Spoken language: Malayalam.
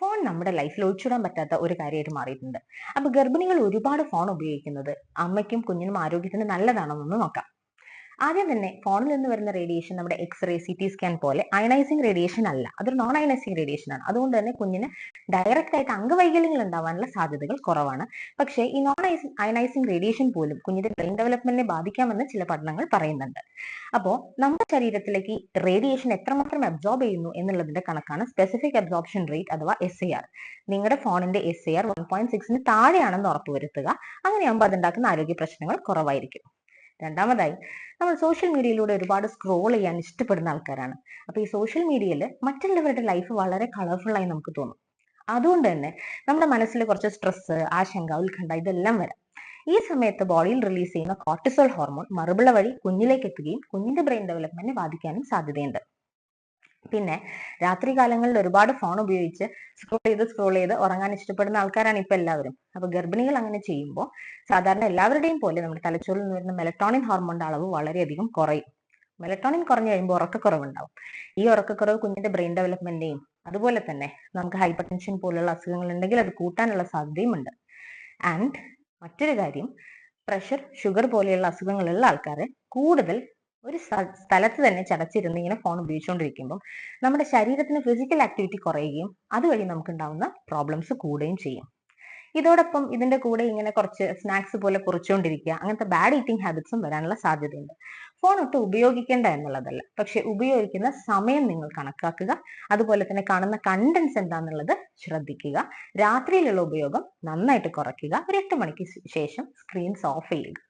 ഫോൺ നമ്മുടെ ലൈഫിൽ ഒഴിച്ചിടാൻ പറ്റാത്ത ഒരു കാര്യമായിട്ട് മാറിയിട്ടുണ്ട്. അപ്പൊ ഗർഭിണികൾ ഒരുപാട് ഫോൺ ഉപയോഗിക്കുന്നത് അമ്മയ്ക്കും കുഞ്ഞിനും ആരോഗ്യത്തിന് നല്ലതാണെന്നൊന്ന് നോക്കാം. ആദ്യം തന്നെ ഫോണിൽ നിന്ന് വരുന്ന റേഡിയേഷൻ നമ്മുടെ x ray C T scan പോലെ അയണൈസിങ് റേഡിയേഷൻ അല്ല. അതൊരു നോൺ അയണൈസിങ് റേഡിയേഷൻ ആണ്. അതുകൊണ്ട് തന്നെ കുഞ്ഞിന് ഡയറക്റ്റ് ആയിട്ട് അംഗവൈകല്യങ്ങൾ ഉണ്ടാവാനുള്ള സാധ്യതകൾ കുറവാണ്. പക്ഷേ ഈ നോൺ അയണൈസിങ് റേഡിയേഷൻ പോലും കുഞ്ഞിന്റെ ബ്രെയിൻ ഡെവലപ്മെന്റിനെ ബാധിക്കാമെന്ന് ചില പഠനങ്ങൾ പറയുന്നുണ്ട്. അപ്പോൾ നമ്മുടെ ശരീരത്തിലേക്ക് റേഡിയേഷൻ എത്രമാത്രം അബ്സോർബ് ചെയ്യുന്നു എന്നുള്ളതിന്റെ കണക്കാണ് സ്പെസിഫിക് അബ്സോർപ്ഷൻ റേറ്റ് അഥവാ എസ് എ ആർ നിങ്ങളുടെ ഫോണിന്റെ S A R one point സിക്സിന് താഴെയാണെന്ന് ഉറപ്പുവരുത്തുക. അങ്ങനെയാകുമ്പോൾ അതുണ്ടാക്കുന്ന ആരോഗ്യ പ്രശ്നങ്ങൾ കുറവായിരിക്കും. രണ്ടാമതായി നമ്മൾ സോഷ്യൽ മീഡിയയിലൂടെ ഒരുപാട് സ്ക്രോൾ ചെയ്യാൻ ഇഷ്ടപ്പെടുന്ന ആൾക്കാരാണ്. അപ്പൊ ഈ സോഷ്യൽ മീഡിയയിൽ മറ്റുള്ളവരുടെ ലൈഫ് വളരെ കളർഫുൾ ആയി നമുക്ക് തോന്നും. അതുകൊണ്ട് തന്നെ നമ്മുടെ മനസ്സിൽ കുറച്ച് സ്ട്രെസ് ആശങ്ക ഉത്കണ്ഠ ഇതെല്ലാം വരാം. ഈ സമയത്ത് ബോഡിയിൽ റിലീസ് ചെയ്യുന്ന കോർട്ടിസോൾ ഹോർമോൺ മറുപിള വഴി കുഞ്ഞിലേക്ക് എത്തുകയും കുഞ്ഞിന്റെ ബ്രെയിൻ ഡെവലപ്മെന്റിനെ ബാധിക്കാനും സാധ്യതയുണ്ട്. പിന്നെ രാത്രി കാലങ്ങളിൽ ഒരുപാട് ഫോൺ ഉപയോഗിച്ച് സ്ക്രോൾ ചെയ്ത് സ്ക്രോൾ ചെയ്ത് ഉറങ്ങാൻ ഇഷ്ടപ്പെടുന്ന ആൾക്കാരാണ് ഇപ്പൊ എല്ലാവരും. അപ്പൊ ഗർഭിണികൾ അങ്ങനെ ചെയ്യുമ്പോൾ സാധാരണ എല്ലാവരുടെയും പോലെ നമ്മുടെ തലച്ചോറിൽ നിന്ന് വരുന്ന മെലറ്റോണിൻ ഹോർമോണിന്റെ അളവ് വളരെയധികം കുറയും. മെലറ്റോണിൻ കുറഞ്ഞു കഴിയുമ്പോൾ ഉറക്കക്കുറവുണ്ടാവും. ഈ ഉറക്കക്കുറവ് കുഞ്ഞിന്റെ ബ്രെയിൻ ഡെവലപ്മെന്റിനെയും അതുപോലെ തന്നെ നമുക്ക് ഹൈപ്പർ ടെൻഷൻ പോലുള്ള അസുഖങ്ങൾ ഉണ്ടെങ്കിൽ അത് കൂട്ടാനുള്ള സാധ്യതയും ഉണ്ട്. ആൻഡ് മറ്റൊരു കാര്യം പ്രഷർ ഷുഗർ പോലെയുള്ള അസുഖങ്ങളുള്ള ആൾക്കാർ കൂടുതൽ ഒരു സ്ഥലത്ത് തന്നെ ചടച്ചിരുന്ന് ഇങ്ങനെ ഫോൺ ഉപയോഗിച്ചുകൊണ്ടിരിക്കുമ്പോൾ നമ്മുടെ ശരീരത്തിന് ഫിസിക്കൽ ആക്ടിവിറ്റി കുറയുകയും അതുവഴി നമുക്ക് ഉണ്ടാവുന്ന പ്രോബ്ലംസ് കൂടുകയും ചെയ്യും. ഇതോടൊപ്പം ഇതിന്റെ കൂടെ ഇങ്ങനെ കുറച്ച് സ്നാക്സ് പോലെ കുറിച്ചുകൊണ്ടിരിക്കുക. അങ്ങനത്തെ ബാഡ് ഈറ്റിംഗ് ഹാബിറ്റ്സും വരാനുള്ള സാധ്യതയുണ്ട്. ഫോൺ ഒട്ടും ഉപയോഗിക്കേണ്ട എന്നുള്ളതല്ല. പക്ഷെ ഉപയോഗിക്കുന്ന സമയം നിങ്ങൾ കണക്കാക്കുക. അതുപോലെ തന്നെ കാണുന്ന കണ്ടന്റ്സ് എന്താണെന്നുള്ളത് ശ്രദ്ധിക്കുക. രാത്രിയിലുള്ള ഉപയോഗം നന്നായിട്ട് കുറയ്ക്കുക. ഒരു എട്ട് മണിക്ക് ശേഷം സ്ക്രീൻസ് ഓഫ് ചെയ്യുക.